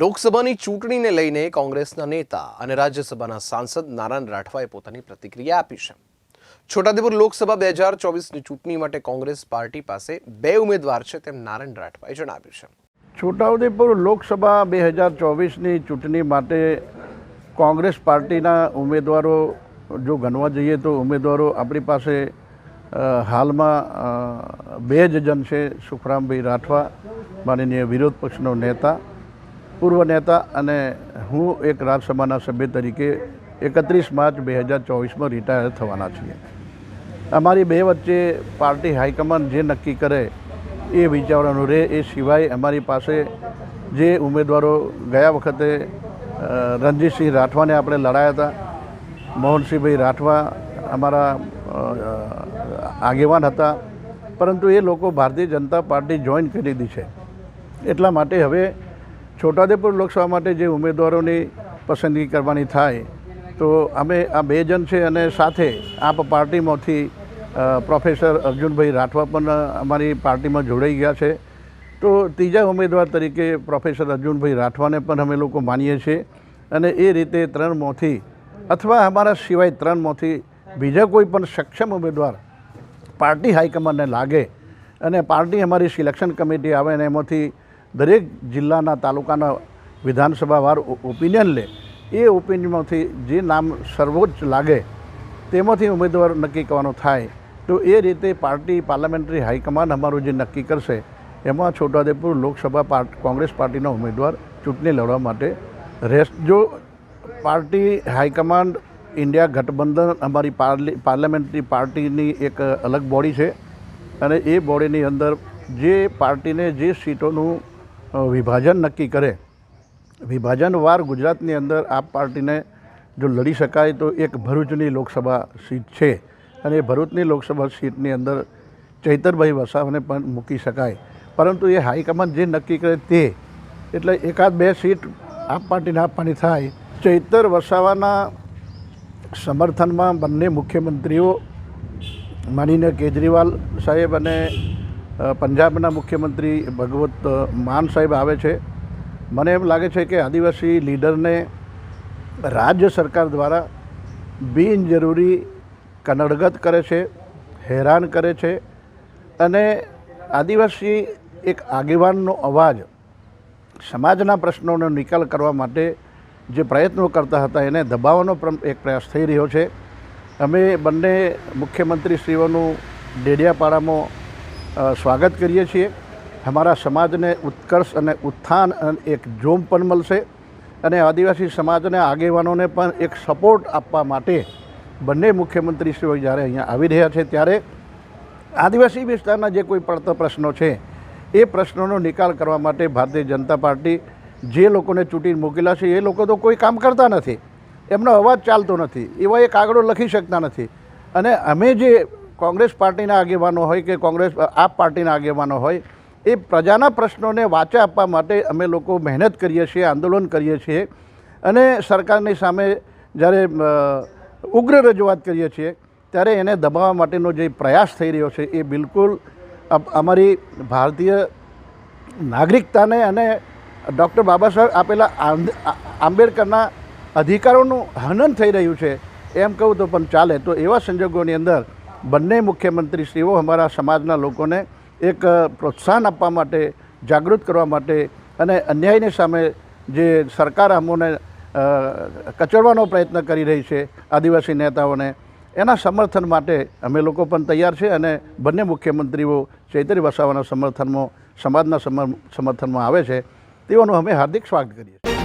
લોકસભાની ચૂંટણીને લઈને કોંગ્રેસના નેતા અને રાજ્યસભાના સાંસદ નારાયણ રાઠવાએ પોતાની પ્રતિક્રિયા આપી છે. છોટાદેપુર લોકસભા બે હજાર ચોવીસની ચૂંટણી માટે કોંગ્રેસ પાર્ટી પાસે બે ઉમેદવાર છે તેમ નારાયણ રાઠવાએ જણાવ્યું છે. છોટાઉદેપુર લોકસભા બે હજાર ચોવીસની ચૂંટણી માટે કોંગ્રેસ પાર્ટીના ઉમેદવારો, જો ગણવા જઈએ તો ઉમેદવારો આપણી પાસે હાલમાં બે જ જણ છે, સુખરામભાઈ રાઠવા, માનનીય વિરોધ પક્ષનો નેતા પૂર્વ નેતા અને હું એક રાજ્યસભાના સભ્ય તરીકે એકત્રીસ માર્ચ બે હજાર ચોવીસમાં રિટાયર થવાના છીએ. અમારી બે વચ્ચે પાર્ટી હાઈકમાન્ડ જે નક્કી કરે એ વિચારવાનું રહે, એ સિવાય અમારી પાસે જે ઉમેદવારો ગયા વખતે રણજીતસિંહ રાઠવાને આપણે લડાયા હતા, મોહનસિંહભાઈ રાઠવા અમારા આગેવાન હતા, પરંતુ એ લોકો ભારતીય જનતા પાર્ટી જોઈન કરી દીધી છે. એટલા માટે હવે છોટાઉદેપુર લોકસભા માટે જે ઉમેદવારોની પસંદગી કરવાની થાય, તો અમે આ બે જણ છે અને સાથે આપ પાર્ટીમાંથી પ્રોફેસર અર્જુનભાઈ રાઠવા પણ અમારી પાર્ટીમાં જોડાઈ ગયા છે. તો ત્રીજા ઉમેદવાર તરીકે પ્રોફેસર અર્જુનભાઈ રાઠવાને પણ અમે લોકો માનીએ છીએ અને એ રીતે ત્રણમાંથી અથવા અમારા સિવાય ત્રણમાંથી બીજા કોઈ પણ સક્ષમ ઉમેદવાર પાર્ટી હાઈકમાન્ડને લાગે અને પાર્ટી અમારી સિલેક્શન કમિટી આવે અને એમાંથી દરેક જિલ્લાના તાલુકાના વિધાનસભાવાર ઓપિનિયન લે. એ ઓપિનિયનમાંથી જે નામ સર્વોચ્ચ લાગે, તેમાંથી ઉમેદવાર નક્કી કરવાનો થાય. તો એ રીતે પાર્ટી પાર્લામેન્ટરી હાઈકમાન્ડ અમારું જે નક્કી કરશે, એમાં છોટાઉદેપુર લોકસભા પાર્ટ, કોંગ્રેસ પાર્ટીનો ઉમેદવાર ચૂંટણી લડવા માટે રહેશ જો પાર્ટી હાઈકમાન્ડ ઇન્ડિયા ગઠબંધન અમારી પાર્લી, પાર્લામેન્ટરી પાર્ટીની એક અલગ બોડી છે. અને એ બોડીની અંદર જે પાર્ટીને જે સીટોનું વિભાજન નક્કી કરે. વિભાજનવાર ગુજરાતની અંદર આ પાર્ટીને જો લડી શકાય તો એક ભરૂચની લોકસભા સીટ છે અને ભરૂચની લોકસભા સીટની અંદર ચૈતરભાઈ વસાવાને પણ મૂકી શકાય. પરંતુ એ હાઈકમાન્ડ જે નક્કી કરે તે, એટલે એકાદ બે સીટ આપ પાર્ટીને આપવાની થાય. ચૈતર વસાવાના સમર્થનમાં બંને મુખ્યમંત્રીઓ માનીને કેજરીવાલ સાહેબ અને પંજાબના મુખ્યમંત્રી ભગવત માન સાહેબ આવે છે. મને એમ લાગે છે કે આદિવાસી લીડરને રાજ્ય સરકાર દ્વારા બિનજરૂરી કનડગત કરે છે હેરાન કરે છે અને આદિવાસી એક આગેવાનનો અવાજ સમાજના પ્રશ્નોનો નિકાલ કરવા માટે જે પ્રયત્નો કરતા હતા એને દબાવવાનો એક પ્રયાસ થઈ રહ્યો છે. અમે બંને મુખ્યમંત્રીશ્રીઓનું ડેડિયાપાડામાં અ, સ્વાગત કરીએ છીએ. અમારા સમાજને ઉત્કર્ષ અને ઉત્થાન એક જોમ પણ મળશે અને આદિવાસી સમાજના આગેવાનોને પણ એક સપોર્ટ આપવા માટે બંને મુખ્યમંત્રીશ્રીઓ જ્યારે અહીંયા આવી રહ્યા છે ત્યારે આદિવાસી વિસ્તારના જે કોઈ પડતા પ્રશ્નો છે, એ પ્રશ્નોનો નિકાલ કરવા માટે ભારતીય જનતા પાર્ટી જે લોકોને ચૂંટીને મૂકેલા છે, એ લોકો તો કોઈ કામ કરતા નથી. એમનો અવાજ ચાલતો નથી. એવા એ કાગળો લખી શકતા નથી. અને અમે જે કોંગ્રેસ પાર્ટીના આગેવાનો હોય કે કોંગ્રેસ આપ પાર્ટીના આગેવાનો હોય, એ પ્રજાના પ્રશ્નોને વાચા આપવા માટે અમે લોકો મહેનત કરીએ છીએ, આંદોલન કરીએ છીએ. અને સરકારની સામે જ્યારે ઉગ્ર રજૂઆત કરીએ છીએ, ત્યારે એને દબાવવા માટેનો જે પ્રયાસ થઈ રહ્યો છે, એ બિલકુલ અમારી ભારતીય નાગરિકતાને અને ડૉક્ટર બાબા સાહેબ આપેલા આંબેડકરના અધિકારોનું હનન થઈ રહ્યું છે, એમ કહું તો પણ ચાલે. તો એવા સંજોગોની અંદર બંને મુખ્યમંત્રીશ્રીઓ અમારા સમાજના લોકોને એક પ્રોત્સાહન આપવા માટે, જાગૃત કરવા માટે અને અન્યાયની સામે જે સરકાર અમોને કચડવાનો પ્રયત્ન કરી રહી છે આદિવાસી નેતાઓને, એના સમર્થન માટે અમે લોકો પણ તૈયાર છે અને બંને મુખ્યમંત્રીઓ ચૈતરી વસાવાના સમર્થનમાં, સમાજના સમર- સમર્થનમાં આવે છે. તેઓનું અમે હાર્દિક સ્વાગત કરીએ છીએ.